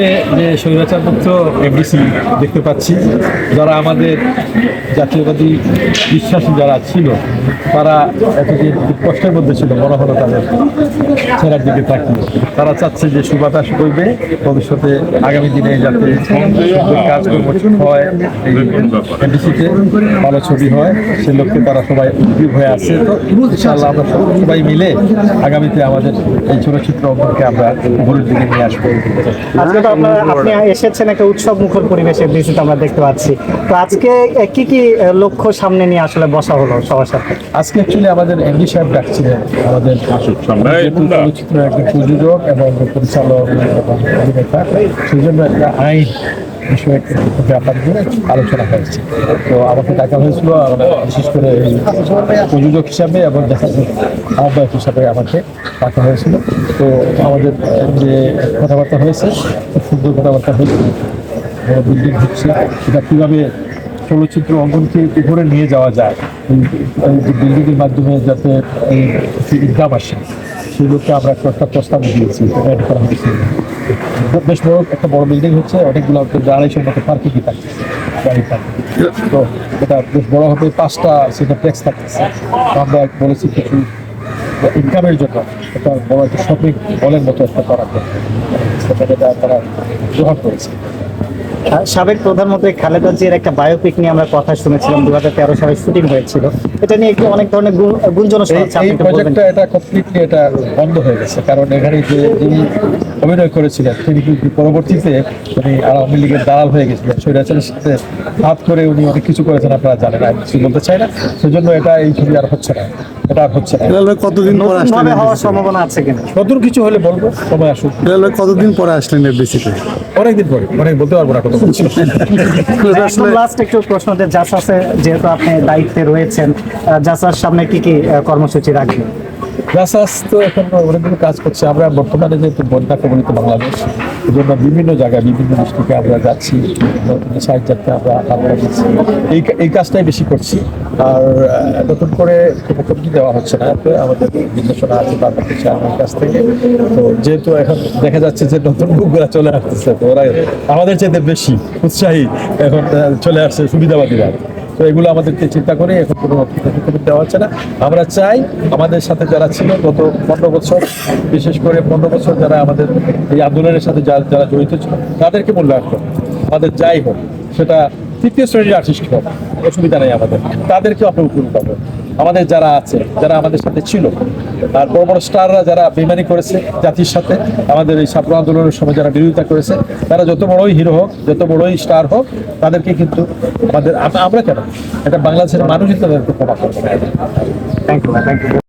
আজকে যে স্বৈরাচার মুক্ত এমডিসি দেখতে পাচ্ছি, যারা আমাদের জাতীয়বাদী বিশ্বাসী যারা ছিল, তারা এতদিন কষ্টের মধ্যে ছিল, মনে হলো তাদের ছেড়ার দিকে তাকিয়ে। তারা চাচ্ছে যে সুবাতাস করবে ভবিষ্যতে আগামী দিনে যাতে কাজকর্ম হয়, এই এমডিসিতে ভালো ছবি হয়, সে লক্ষ্যে তারা সবাই উদ্যোগ হয়ে আছে। তো ইনশাআল্লাহ আমরা সবাই মিলে আগামীতে আমাদের এই চলচ্চিত্র অঙ্গনকে আমরা উপরের দিকে নিয়ে আসব। আজকে আপনার আপনি এসেছেন একটা উৎসব মুখর পরিবেশে দৃশ্য আমরা দেখতে পাচ্ছি। তো আজকে কি কি লক্ষ্য সামনে নিয়ে আসলে বসা হলো সবার সাথে? আজকে অ্যাকচুয়ালি আমাদের এমডি সাহেব ডাকছিলেন আমাদের চলচ্চিত্র একজন প্রযোজক এবং পরিচালক এবং অভিনেতা সেই জন্য একটা আইন বিষয়ে একটু ব্যাপার নিয়ে আলোচনা হয়েছে। তো আমাকে ডাকা হয়েছিল বিশেষ করে প্রযোজক হিসাবে এবং দেখা আহ্বায়ক হিসাবে আমাকে ডাকা হয়েছিল। তো আমাদের যে কথাবার্তা হয়েছে, সুন্দর কথাবার্তা হয়েছে বিল্ডিং হচ্ছে, এটা কীভাবে চলচ্চিত্র অঙ্গনকে উপরে নিয়ে যাওয়া যায় বিল্ডিংয়ের মাধ্যমে যাতে ইনকাম আসে সেগুলোকে আমরা একটা প্রস্তাব দিয়েছি add করা হয়েছে। বেশ বড় একটা বড় বিল্ডিং হচ্ছে, অনেকগুলো আড়াইশোর মতো পার্কিং থাকতেছে গাড়ি পার্কিং তো এটা বেশ বড় হবে, পাঁচটা সেটা ট্যাক্স থাকতেছে। তো আমরা বলেছি কিছু ইনকামের জন্য একটা বড় একটা শপিং মলের মতো একটা করা সেটা তারা গ্রহণ করেছে। সাবেক প্রধানমন্ত্রী খালেদা জিয়ার একটা বায়োপিক নিয়ে আমরা কথা শুনেছিলাম দু হাজার তেরো সালে শুটিং হয়েছিল। এটা নিয়ে একটু অনেক ধরনের গুঞ্জন এই প্রজেক্টটা এটা কমপ্লিটলি এটা বন্ধ হয়ে গেছে কারণ এখানে যে যিনি অভিনয় করেছিলেন তিনি কিন্তু পরবর্তীতে উনি আওয়ামী লীগের দালাল হয়ে গেছিলেন স্বৈরাচারের সাথে হাত করে উনি অনেক কিছু করেছেন আপনারা জানেন আমি কিছু বলতে চাই না। সেজন্য এটা এই ছবি আর হচ্ছে না এটা আর হচ্ছে না। কতদিন পরে নতুন আসলেন হওয়ার সম্ভাবনা আছে কিনা? নতুন কিছু হলে বলব সময় আসুক। কতদিন পরে আসলেন অনেকদিন পরে অনেক বলতে পারব না লাস্ট একটু প্রশ্নতে জাসাসে যেহেতু আপনি দায়িত্বে রয়েছেন জাসার সামনে কি কি কর্মসূচি রাখবেন? রাসাস তো এখন অনেকগুলো কাজ করছে। আমরা বর্তমানে যেহেতু বন্যা কবলিত বাংলাদেশ জন্য বিভিন্ন জায়গায় বিভিন্ন ডিস্ট্রিক্টে আমরা যাচ্ছি যাতে আমরা আমরা দিচ্ছি। এই এই কাজটাই বেশি করছি। আর নতুন করে কোনো কমিটি দেওয়া হচ্ছে না। আমাদের নির্দেশনা আছে বাংলাদেশ চেয়ারম্যান কাছ থেকে। তো যেহেতু এখন দেখা যাচ্ছে যে নতুন বুকগুলো চলে আসতেছে, তো ওরা আমাদের চাইতে বেশি উৎসাহী এখন চলে আসছে সুবিধাবাদীরা। তো এগুলো আমাদেরকে চিন্তা করে এখন কোনো দেওয়া হচ্ছে না। আমরা চাই আমাদের সাথে যারা ছিল গত পনেরো বছর, বিশেষ করে পনেরো বছর যারা আমাদের এই আন্দোলনের সাথে যারা যারা জড়িত ছিল, তাদেরকে মূল্যায়ন করো আমাদের যাই হোক, সেটা তৃতীয় শ্রেণির আর্টিস্ট হোক, অসুবিধা নেই আমাদের। তাদেরকে আমরা পাবো আমাদের যারা আছে, যারা আমাদের সাথে ছিল, আর বড় বড় স্টাররা যারা বেমানি করেছে জাতির সাথে, আমাদের এই ছাত্র আন্দোলনের সময় যারা বিরোধিতা করেছে, তারা যত বড়ই হিরো হোক, যত বড়ই স্টার হোক, তাদেরকে কিন্তু আমাদের, আমরা কেন? এটা বাংলাদেশের মানুষই তাদেরকে ক্ষমা করবে। Thank you thank you